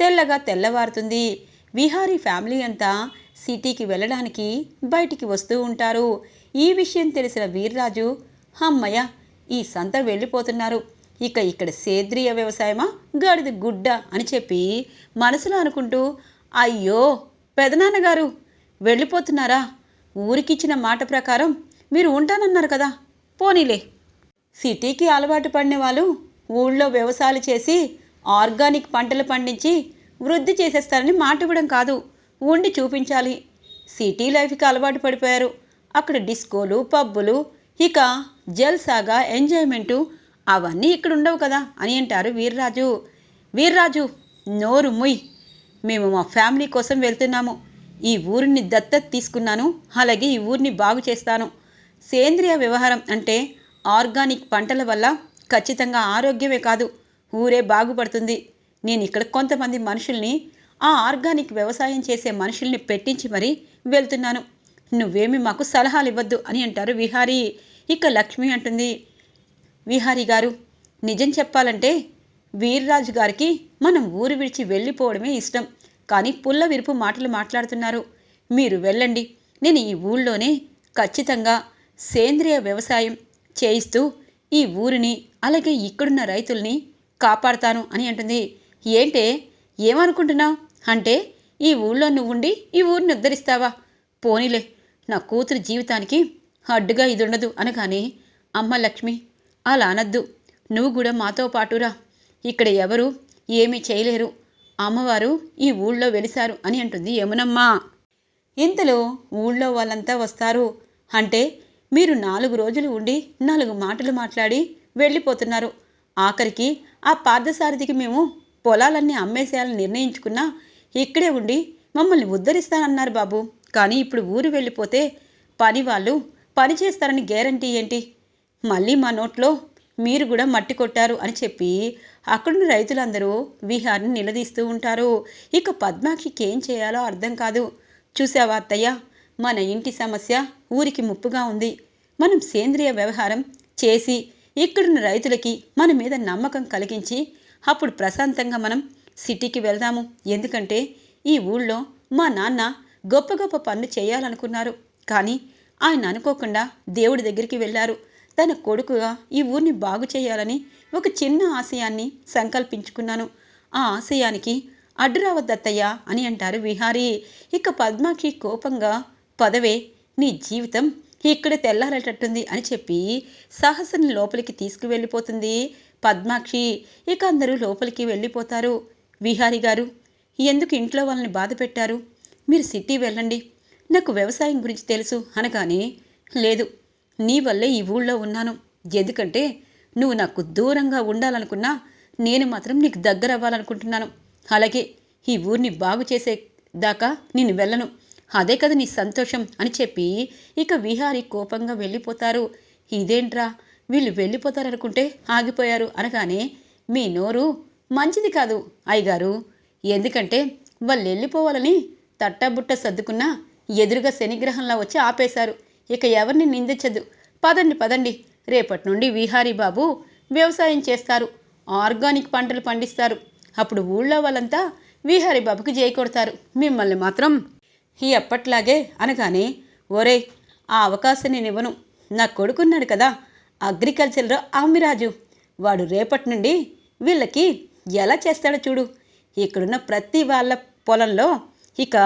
తెల్లగా తెల్లవారుతుంది. విహారీ ఫ్యామిలీ అంతా సిటీకి వెళ్ళడానికి బయటికి వస్తూ ఉంటారు. ఈ విషయం తెలిసిన వీర్రాజు అమ్మయ్య ఈ సంత వెళ్ళిపోతున్నారు. ఇక ఇక్కడ సేంద్రియ వ్యవసాయమా? గాడిద గుడ్డ అని చెప్పి మనసులో అనుకుంటూ అయ్యో పెదనాన్నగారు వెళ్ళిపోతున్నారా? ఊరికిచ్చిన మాట ప్రకారం మీరు ఉంటానన్నారు కదా పోనీలే. సిటీకి అలవాటు పడిన వాళ్ళు ఊళ్ళో వ్యవసాయాలు చేసి ఆర్గానిక్ పంటలు పండించి వృద్ధి చేసేస్తారని మాట ఇవ్వడం కాదు. ఉండి చూపించాలి. సిటీ లైఫ్కి అలవాటు పడిపోయారు. అక్కడ డిస్కోలు పబ్బులు ఇక జల్సాగా ఎంజాయ్మెంటు అవన్నీ ఇక్కడ ఉండవు కదా అని అంటారు వీర్రాజు. వీర్రాజు నోరు ముయ్. మేము మా ఫ్యామిలీ కోసం వెళ్తున్నాము. ఈ ఊరిని దత్తత తీసుకున్నాను. అలాగే ఈ ఊరిని బాగు చేస్తాను. సేంద్రియ వ్యవహారం అంటే ఆర్గానిక్ పంటల వల్ల ఖచ్చితంగా ఆరోగ్యమే కాదు. ఊరే బాగుపడుతుంది. నేను ఇక్కడ కొంతమంది మనుషుల్ని ఆ ఆర్గానిక్ వ్యవసాయం చేసే మనుషుల్ని పెట్టించి మరీ వెళ్తున్నాను. నువ్వేమి మాకు సలహాలు ఇవ్వద్దు అని అంటారు విహారీ. ఇక లక్ష్మి అంటుంది. విహారీ గారు నిజం చెప్పాలంటే వీర్రాజు గారికి మనం ఊరు విడిచి వెళ్ళిపోవడమే ఇష్టం. కానీ పుల్ల విరుపు మాటలు మాట్లాడుతున్నారు. మీరు వెళ్ళండి. నేను ఈ ఊళ్ళోనే ఖచ్చితంగా సేంద్రియ వ్యవసాయం చేయిస్తూ ఈ ఊరిని అలాగే ఇక్కడున్న రైతుల్ని కాపాడుతాను అని అంటుంది. ఏంటే? ఏమనుకుంటున్నావు? అంటే ఈ ఊళ్ళో నువ్వుండి ఈ ఊరిని ఉద్ధరిస్తావా? పోనీలే నా కూతురు జీవితానికి అడ్డుగా ఇది ఉండదు అనగానే అమ్మ లక్ష్మి అలా అనద్దు. నువ్వు కూడా మాతో పాటురా. ఇక్కడ ఎవరు ఏమీ చేయలేరు. అమ్మవారు ఈ ఊళ్ళో వెలిశారు అని అంటుంది యమునమ్మా. ఇంతలో ఊళ్ళో వాళ్ళంతా వస్తారు. అంటే మీరు నాలుగు రోజులు ఉండి నాలుగు మాటలు మాట్లాడి వెళ్ళిపోతున్నారు. ఆఖరికి ఆ పార్థసారథికి మేము పొలాలన్నీ అమ్మేసేయాలని నిర్ణయించుకున్నా ఇక్కడే ఉండి మమ్మల్ని ఉద్ధరిస్తానన్నారు బాబు. కానీ ఇప్పుడు ఊరు వెళ్ళిపోతే పని వాళ్ళు పని చేస్తారని గ్యారంటీ ఏంటి? మళ్ళీ మా నోట్లో మీరు కూడా మట్టి కొట్టారు అని చెప్పి అక్కడున్న రైతులందరూ విహార్ని నిలదీస్తూ ఉంటారు. ఇక పద్మాక్షికి ఏం చేయాలో అర్థం కాదు. చూసావా అత్తయ్య? మన ఇంటి సమస్య ఊరికి ముప్పుగా ఉంది. మనం సేంద్రియ వ్యవహారం చేసి ఇక్కడున్న రైతులకి మన మీద నమ్మకం కలిగించి అప్పుడు ప్రశాంతంగా మనం సిటీకి వెళ్దాము. ఎందుకంటే ఈ ఊళ్ళో మా నాన్న గొప్ప గొప్ప పనులు చేయాలనుకున్నారు. కానీ ఆయన అనుకోకుండా దేవుడి దగ్గరికి వెళ్ళారు. తన కొడుకుగా ఈ ఊరిని బాగు చేయాలని ఒక చిన్న ఆశయాన్ని సంకల్పించుకున్నాను. ఆ ఆశయానికి అడ్డురావద్దత్తయ్య అని అంటారు విహారీ. ఇక పద్మాక్షి కోపంగా పదవే నీ జీవితం ఇక్కడ తెల్లారేటట్టుంది అని చెప్పి సాహసని లోపలికి తీసుకువెళ్ళిపోతుంది పద్మాక్షి. ఇక అందరూ లోపలికి వెళ్ళిపోతారు. విహారి గారు ఎందుకు ఇంట్లో వాళ్ళని బాధ పెట్టారు? మీరు సిటీ వెళ్ళండి. నాకు వ్యవసాయం గురించి తెలుసు అనగానే లేదు నీ వల్లే ఈ ఊళ్ళో ఉన్నాను. ఎందుకంటే నువ్వు నాకు దూరంగా ఉండాలనుకున్నా నేను మాత్రం నీకు దగ్గర అవ్వాలనుకుంటున్నాను అలాగే ఈ ఊరిని బాగు చేసే దాకా నేను వెళ్ళను. అదే కదా నీ సంతోషం అని చెప్పి ఇక విహారి కోపంగా వెళ్ళిపోతారు. ఇదేంట్రా? వీళ్ళు వెళ్ళిపోతారనుకుంటే ఆగిపోయారు అనగానే మీ నోరు మంచిది కాదు అయ్యగారు. ఎందుకంటే వాళ్ళు వెళ్ళిపోవాలని తట్టబుట్ట సర్దుకున్నా ఎదురుగా శనిగ్రహంలా వచ్చి ఆపేశారు. ఇక ఎవరిని నిందించదు. పదండి పదండి. రేపటి నుండి విహారీ బాబు వ్యవసాయం చేస్తారు. ఆర్గానిక్ పంటలు పండిస్తారు. అప్పుడు ఊళ్ళో వాళ్ళంతా విహారీ బాబుకి జై కొడతారు. మిమ్మల్ని మాత్రం ఈ ఎప్పట్లాగే అనగానే ఒరే ఆ అవకాశం నేనివ్వను. నా కొడుకున్నాడు కదా అగ్రికల్చర్లో ఆమిరాజు వాడు రేపటి నుండి వీళ్ళకి ఎలా చేస్తాడో చూడు. ఇక్కడున్న ప్రతి వాళ్ళ పొలంలో ఇక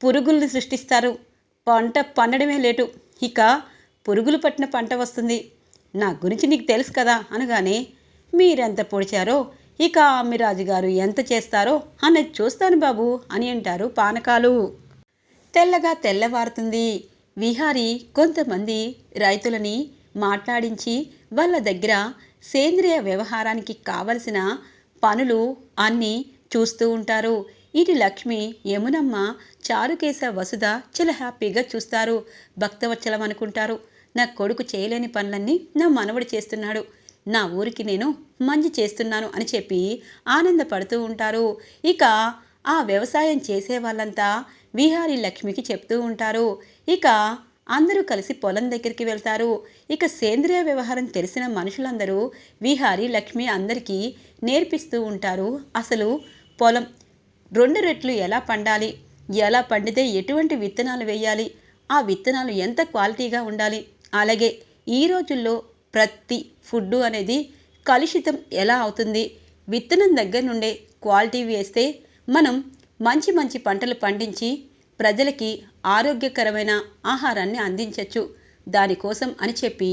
పురుగుల్ని సృష్టిస్తారు. పంట పండడమే లేటు. ఇక పురుగులు పట్టిన పంట వస్తుంది. నా గురించి నీకు తెలుసు కదా అనగానే మీరెంత పొడిచారో ఇక అమ్మిరాజు గారు ఎంత చేస్తారో అన్నది చూస్తాను బాబు అని అంటారు పానకాలు. తెల్లగా తెల్లవారుతుంది. విహారీ కొంతమంది రైతులని మాట్లాడించి వాళ్ళ దగ్గర సేంద్రియ వ్యవహారానికి కావలసిన పనులు అన్నీ చూస్తూ ఉంటారు. ఇటు లక్ష్మి యమునమ్మ చారుకేశ వసుధ చాలా హ్యాపీగా చూస్తారు. భక్తవచ్చలం అనుకుంటారు. నా కొడుకు చేయలేని పనులన్నీ నా మనవడు చేస్తున్నాడు. నా ఊరికి నేను మంచి చేస్తున్నాను అని చెప్పి ఆనందపడుతూ ఉంటారు. ఇక ఆ వ్యవసాయం చేసే వాళ్ళంతా విహారీ లక్ష్మికి చెప్తూ ఉంటారు. ఇక అందరూ కలిసి పొలం దగ్గరికి వెళ్తారు. ఇక సేంద్రియ వ్యవహారం తెలిసిన మనుషులందరూ విహారీ లక్ష్మి అందరికీ నేర్పిస్తూ ఉంటారు. అసలు పొలం రెండు రెట్లు ఎలా పండాలి? ఎలా పండితే ఎటువంటి విత్తనాలు వేయాలి? ఆ విత్తనాలు ఎంత క్వాలిటీగా ఉండాలి? అలాగే ఈ రోజుల్లో ప్రతి ఫుడ్డు అనేది కలుషితం ఎలా అవుతుంది? విత్తనం దగ్గర నుండే క్వాలిటీ వేస్తే మనం మంచి మంచి పంటలు పండించి ప్రజలకి ఆరోగ్యకరమైన ఆహారాన్ని అందించవచ్చు దానికోసం అని చెప్పి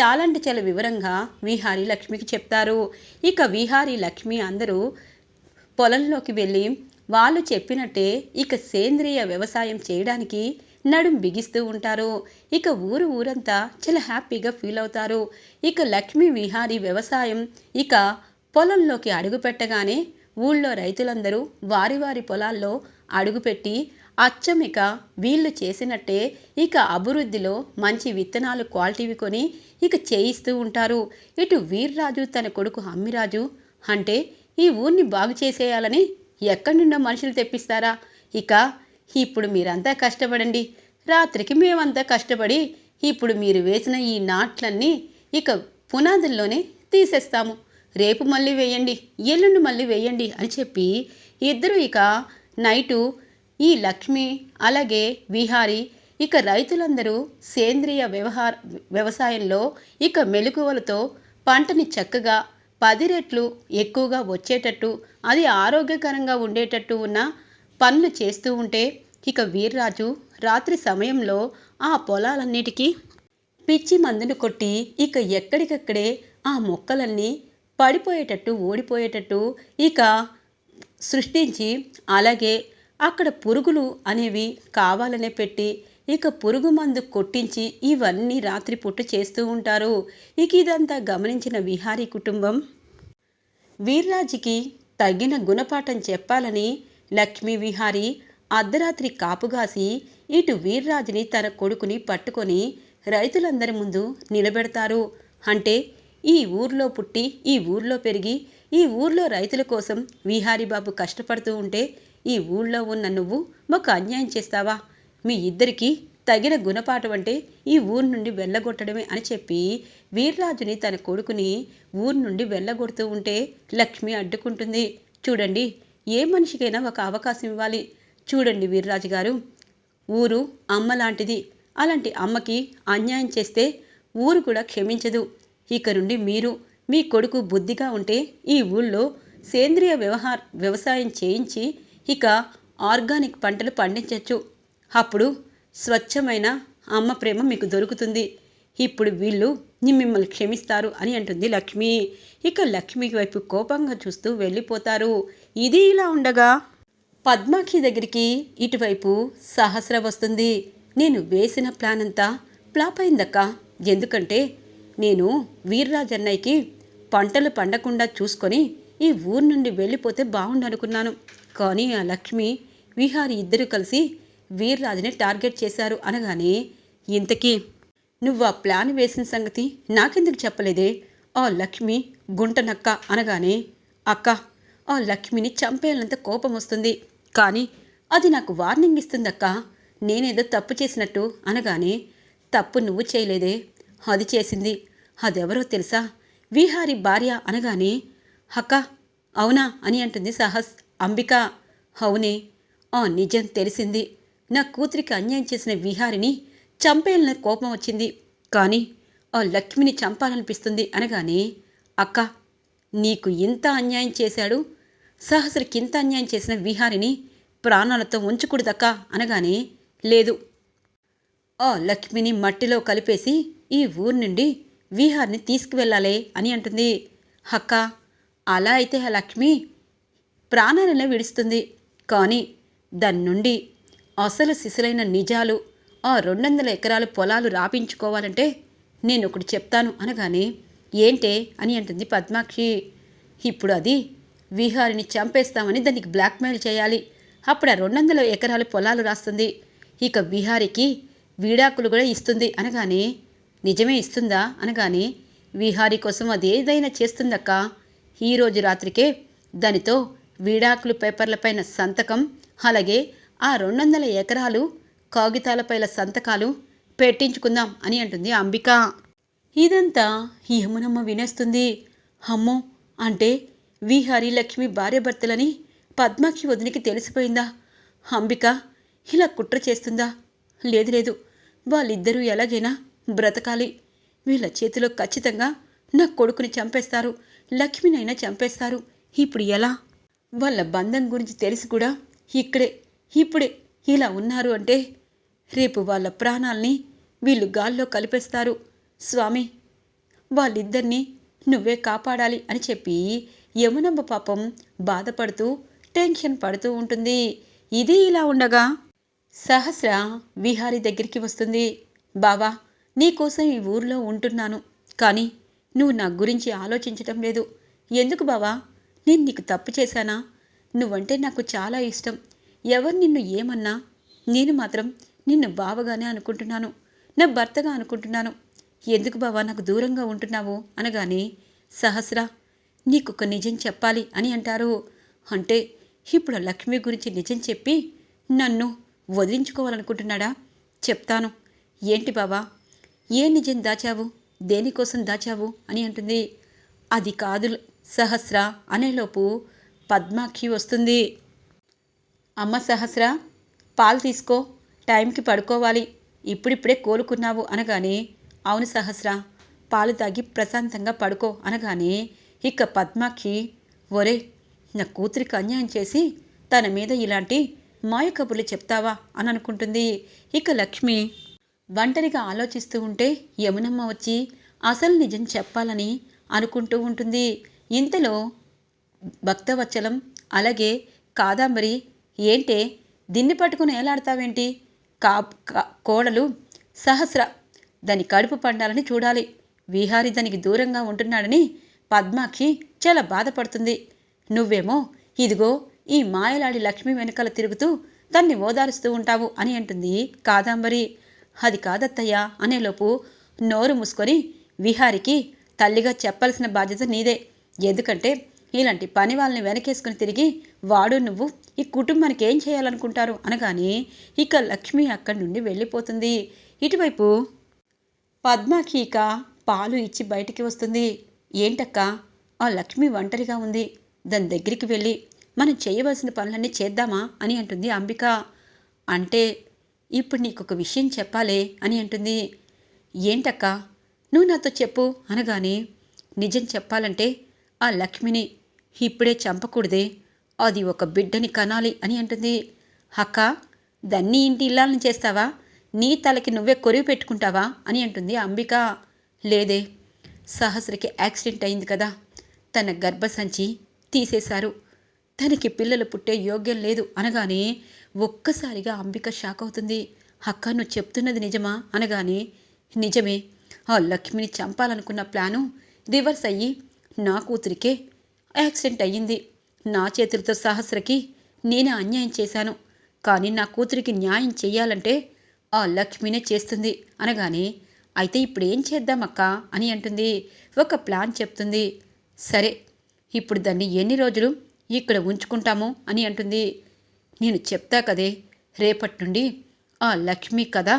చాలా అంటే చాలా వివరంగా విహారీ లక్ష్మికి చెప్తారు. ఇక విహారీ లక్ష్మి అందరూ పొలంలోకి వెళ్ళి వాళ్ళు చెప్పినట్టే ఇక సేంద్రియ వ్యవసాయం చేయడానికి నడుం బిగిస్తూ ఉంటారు. ఇక ఊరు ఊరంతా చాలా హ్యాపీగా ఫీల్ అవుతారు. ఇక లక్ష్మీ విహారీ వ్యవసాయం ఇక పొలంలోకి అడుగుపెట్టగానే ఊళ్ళో రైతులందరూ వారి వారి పొలాల్లో అడుగుపెట్టి అచ్చమిక వీళ్ళు చేసినట్టే ఇక అభివృద్ధిలో మంచి విత్తనాలు క్వాలిటీవి కొని ఇక చేయిస్తూ ఉంటారు. ఇటు వీర్రాజు తన కొడుకు హమ్మిరాజు అంటే ఈ ఊరిని బాగు చేసేయాలని ఎక్కడి నుండో మనుషులు తెప్పిస్తారా? ఇక ఇప్పుడు మీరంతా కష్టపడండి. రాత్రికి మేమంతా కష్టపడి ఇప్పుడు మీరు వేసిన ఈ నాట్లన్నీ ఇక పునాదుల్లోనే తీసేస్తాము. రేపు మళ్ళీ వేయండి ఎల్లుండి మళ్ళీ వేయండి అని చెప్పి ఇద్దరు ఇక నైటు ఈ లక్ష్మి అలాగే విహారి ఇక రైతులందరూ సేంద్రియ వ్యవహార వ్యవసాయంలో ఇక మెలకువలతో పంటని చక్కగా పది రెట్లు ఎక్కువగా వచ్చేటట్టు అది ఆరోగ్యకరంగా ఉండేటట్టు ఉన్న పనులు చేస్తూ ఉంటే ఇక వీర్రాజు రాత్రి సమయంలో ఆ పొలాలన్నిటికీ పిచ్చి మందును కొట్టి ఇక ఎక్కడికక్కడే ఆ మొక్కలన్నీ పడిపోయేటట్టు ఓడిపోయేటట్టు ఇక సృష్టించి అలాగే అక్కడ పురుగులు అనేవి కావాలనే పెట్టి ఇక పురుగు మందు కొట్టించి ఇవన్నీ రాత్రిపూట చేస్తూ ఉంటారు. ఇక ఇదంతా గమనించిన విహారీ కుటుంబం వీర్రాజుకి తగిన గుణపాఠం చెప్పాలని లక్ష్మీ విహారి అర్ధరాత్రి కాపుగాసి ఇటు వీర్రాజుని తన కొడుకుని పట్టుకొని రైతులందరి ముందు నిలబెడతారు. అంటే ఈ ఊర్లో పుట్టి ఈ ఊర్లో పెరిగి ఈ ఊర్లో రైతుల కోసం విహారీబాబు కష్టపడుతూ ఉంటే ఈ ఊళ్ళో ఉన్న నువ్వు మాకు అన్యాయం చేస్తావా? మీ ఇద్దరికీ తగిన గుణపాఠం అంటే ఈ ఊరు నుండి వెళ్ళగొట్టడమే అని చెప్పి వీర్రాజుని తన కొడుకుని ఊరు నుండి వెళ్ళగొడుతూ ఉంటే లక్ష్మి అడ్డుకుంటుంది. చూడండి ఏ మనిషికైనా ఒక అవకాశం ఇవ్వాలి. చూడండి వీర్రాజు గారు ఊరు అమ్మ లాంటిది. అలాంటి అమ్మకి అన్యాయం చేస్తే ఊరు కూడా క్షమించదు. ఇక నుండి మీరు మీ కొడుకు బుద్ధిగా ఉంటే ఈ ఊళ్ళో సేంద్రియ వ్యవహార వ్యవసాయం చేయించి ఇక ఆర్గానిక్ పంటలు పండించవచ్చు అప్పుడు స్వచ్ఛమైన అమ్మ ప్రేమ మీకు దొరుకుతుంది. ఇప్పుడు వీళ్ళు మిమ్మల్ని క్షమిస్తారు అని అంటుంది లక్ష్మి. ఇక లక్ష్మి వైపు కోపంగా చూస్తూ వెళ్ళిపోతారు. ఇది ఇలా ఉండగా పద్మాక్షి దగ్గరికి ఇటువైపు సహస్ర వస్తుంది. నేను వేసిన ప్లాన్ అంతా ఫ్లాప్ అయిందక్క. ఎందుకంటే నేను వీర్రాజన్నయ్యకి పంటలు పండకుండా చూసుకొని ఈ ఊరు నుండి వెళ్ళిపోతే బాగుండనుకున్నాను కానీ ఆ లక్ష్మి విహారి ఇద్దరు కలిసి వీర్రాజుని టార్గెట్ చేశారు అనగానే ఇంతకీ నువ్వు ఆ ప్లాన్ వేసిన సంగతి నాకెందుకు చెప్పలేదే? ఆ లక్ష్మి గుంటనక్క అనగానే అక్క ఆ లక్ష్మిని చంపేయాలంత కోపం వస్తుంది. కానీ అది నాకు వార్నింగ్ ఇస్తుందక్క. నేనేదో తప్పు చేసినట్టు అనగానే తప్పు నువ్వు చేయలేదే. అది చేసింది. అదెవరో తెలుసా? విహారి భార్య అనగానే హక్క అవునా? అని అంటుంది సహస్. అంబిక అవునే ఆ నిజం తెలిసింది. నా కూతురికి అన్యాయం చేసిన విహారిని చంపేయాలన్న కోపం వచ్చింది. కానీ ఆ లక్ష్మిని చంపాలనిపిస్తుంది అనగానే అక్క నీకు ఇంత అన్యాయం చేశాడు? సహస్రకింత అన్యాయం చేసిన విహారిని ప్రాణాలతో ఉంచకూడదక్క? అనగానే లేదు. ఆ లక్ష్మిని మట్టిలో కలిపేసి ఈ ఊరు నుండి విహార్ని తీసుకువెళ్ళాలి అని అంటుంది. హక్క అలా అయితే ఆ లక్ష్మి ప్రాణాలను విడుస్తుంది. కానీ దాని నుండి అసలు శిశులైన నిజాలు ఆ రెండు వందల ఎకరాల పొలాలు రాపించుకోవాలంటే నేను ఒకటి చెప్తాను అనగానే ఏంటే అని అంటుంది పద్మాక్షి. ఇప్పుడు అది విహారిని చంపేస్తామని దానికి బ్లాక్మెయిల్ చేయాలి. అప్పుడు ఆ రెండు వందల ఎకరాల పొలాలు రాస్తుంది. ఇక విహారికి వీడాకులు కూడా ఇస్తుంది అనగానే నిజమే ఇస్తుందా అనగానే విహారి కోసం అది ఏదైనా చేస్తుందక్క ఈరోజు రాత్రికే దానితో వీడాకులు పేపర్లపైన సంతకం అలాగే ఆ రెండు వందల ఎకరాలు కాగితాలపైన సంతకాలు పెట్టించుకుందాం అని అంటుంది అంబిక. ఇదంతా యమునమ్మ వినేస్తుంది. అమ్మో! అంటే విహారి లక్ష్మి భార్యభర్తలని పద్మాక్షి వదినికి తెలిసిపోయిందా? అంబిక ఇలా కుట్ర చేస్తుందా? లేదు లేదు వాళ్ళిద్దరూ ఎలాగైనా బ్రతకాలి. వీళ్ళ చేతిలో ఖచ్చితంగా నా కొడుకుని చంపేస్తారు. లక్ష్మినైనా చంపేస్తారు. ఇప్పుడు ఎలా? వాళ్ళ బంధం గురించి తెలిసి కూడా ఇక్కడే ఇప్పుడే ఇలా ఉన్నారు అంటే రేపు వాళ్ళ ప్రాణాల్ని వీళ్ళు గాల్లో కలిపేస్తారు. స్వామి వాళ్ళిద్దరినీ నువ్వే కాపాడాలి అని చెప్పి యమునమ్మ పాపం బాధపడుతూ టెన్షన్ పడుతూ ఉంటుంది. ఇది ఇలా ఉండగా సహస్ర విహారి దగ్గరికి వస్తుంది. బావా నీకోసం ఈ ఊర్లో ఉంటున్నాను. కానీ నువ్వు నా గురించి ఆలోచించటం లేదు. ఎందుకు బావా? నేను నీకు తప్పు చేశానా? నువ్వంటే నాకు చాలా ఇష్టం. ఎవరు నిన్ను ఏమన్నా? నేను మాత్రం నిన్ను బావగానే అనుకుంటున్నాను. నా భర్తగా అనుకుంటున్నాను. ఎందుకు బావా నాకు దూరంగా ఉంటున్నావు? అనగానే సహస్ర నీకొక నిజం చెప్పాలి అని అంటారు. అంటే ఇప్పుడు లక్ష్మి గురించి నిజం చెప్పి నన్ను వదిలించుకోవాలనుకుంటున్నాడా? చెప్తాను. ఏంటి బావా? ఏ నిజం దాచావు? దేనికోసం దాచావు? అని అంటుంది. అది కాదు సహస్ర అనేలోపు పద్మాక్షి వస్తుంది. అమ్మ సహస్ర పాలు తీసుకో టైంకి పడుకోవాలి. ఇప్పుడిప్పుడే కోలుకున్నావు అనగానే అవును సహస్ర పాలు తాగి ప్రశాంతంగా పడుకో అనగానే ఇక పద్మాక్షి ఒరే నా కూతురికి అన్యాయం చేసి తన మీద ఇలాంటి మాయ కబుర్లు చెప్తావా? అని అనుకుంటుంది. ఇక లక్ష్మి ఒంటరిగా ఆలోచిస్తూ ఉంటే యమునమ్మ వచ్చి అసలు నిజం చెప్పాలని అనుకుంటూ ఉంటుంది. ఇంతలో భక్తవచ్చలం అలాగే కాదాంబరి ఏంటే దిన్ని పట్టుకుని ఏలాడతావేంటి? కా కా- కోడలు సహస్ర దాని కడుపు పండాలని చూడాలి. విహారి దానికి దూరంగా ఉంటున్నాడని పద్మాక్షి చాలా బాధపడుతుంది. నువ్వేమో ఇదిగో ఈ మాయలాడి లక్ష్మి వెనకాల తిరుగుతూ దాన్ని ఓదారుస్తూ ఉంటావు అని అంటుంది కాదాంబరి. అది కాదత్తయ్యా అనేలోపు నోరు మూసుకొని విహారికి తల్లిగా చెప్పాల్సిన బాధ్యత నీదే. ఎందుకంటే ఇలాంటి పని వాళ్ళని వెనకేసుకుని తిరిగి వాడు నువ్వు ఈ కుటుంబానికి ఏం చేయాలనుకుంటారు అనగానే ఇక లక్ష్మి అక్కడి నుండి వెళ్ళిపోతుంది. ఇటువైపు పద్మాకి ఇక పాలు ఇచ్చి బయటికి వస్తుంది. ఏంటక్క? ఆ లక్ష్మి ఒంటరిగా ఉంది. దాని దగ్గరికి వెళ్ళి మనం చేయవలసిన పనులన్నీ చేద్దామా అని అంటుంది అంబిక. అంటే ఇప్పుడు నీకు ఒక విషయం చెప్పాలే అని అంటుంది. ఏంటక్క? నువ్వు నాతో చెప్పు అనగానే నిజం చెప్పాలంటే ఆ లక్ష్మిని ఇప్పుడే చంపకూడదే. అది ఒక బిడ్డని కనాలి అని అంటుంది. అక్క దాన్ని ఇంటి ఇల్లాలని చేస్తావా? నీ తలకి నువ్వే కొరివి పెట్టుకుంటావా? అని అంటుంది అంబిక. లేదే సహస్రకి యాక్సిడెంట్ అయింది కదా. తన గర్భసంచి తీసేశారు. తనకి పిల్లలు పుట్టే యోగ్యం లేదు అనగానే ఒక్కసారిగా అంబిక షాక్ అవుతుంది. అక్క నువ్వు చెప్తున్నది నిజమా? అనగానే నిజమే. ఆ లక్ష్మిని చంపాలనుకున్న ప్లాను రివర్స్ అయ్యి నా కూతురికే యాక్సిడెంట్ అయ్యింది. నా చేతులతో సహస్రకి నేనే అన్యాయం చేశాను. కానీ నా కూతురికి న్యాయం చేయాలంటే ఆ లక్ష్మినే చేస్తుంది. అనగానే అయితే ఇప్పుడు ఏం చేద్దామక్క అని అంటుంది. ఒక ప్లాన్ చెప్తుంది. సరే ఇప్పుడు దాన్ని ఎన్ని రోజులు ఇక్కడ ఉంచుకుంటాము అని అంటుంది. నేను చెప్తా కదే రేపటి నుండి ఆ లక్ష్మి కథ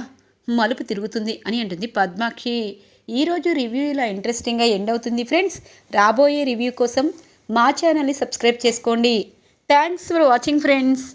మలుపు తిరుగుతుంది అని అంటుంది పద్మాక్షి. ఈరోజు రివ్యూ ఇలా ఇంట్రెస్టింగ్గా ఎండ్ అవుతుంది ఫ్రెండ్స్. రాబోయే రివ్యూ కోసం మా ఛానల్ని సబ్స్క్రైబ్ చేసుకోండి. Thanks for watching friends.